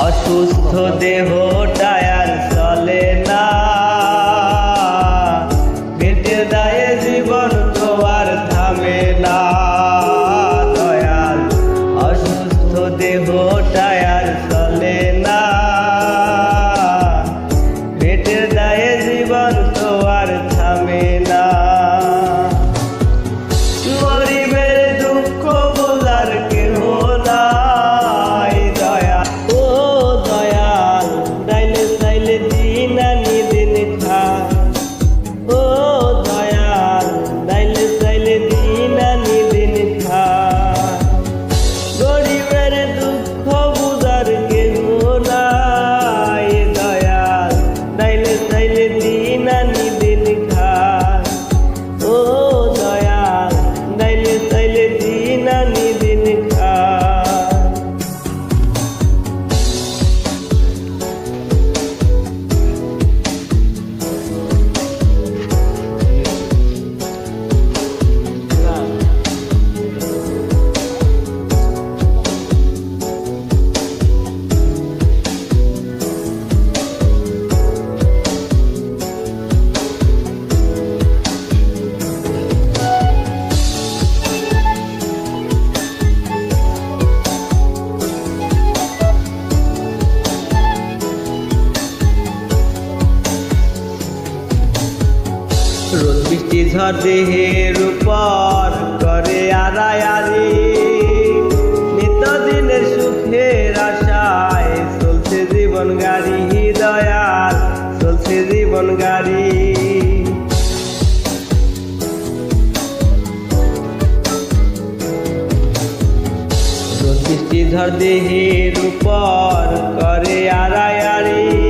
অসুস্থ দেহটা মৃতদেহের উপর করে আড়ায়ারি নিত্যদিনের সুখের আশায় চলছে জীবন গাড়ি, হৃদয়াল চলছে জীবন গাড়ি। ঝড় দেহের উপর করে আড়ায়ারি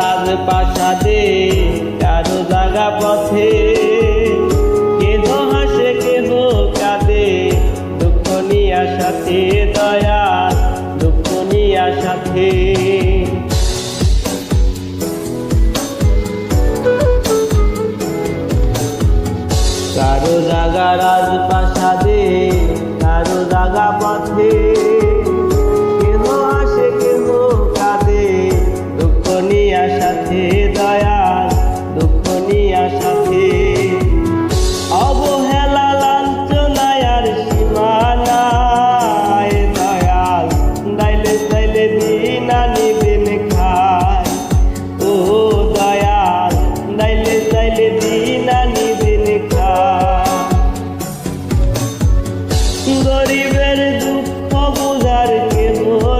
রাজপ্রাসাদে কারও জাগা পথে। কেন হাসে কেন কাঁদে, দুঃখ নিয়া সাথে দয়া দুঃখ নিয়া সাথে। কারও জাগা রাজপা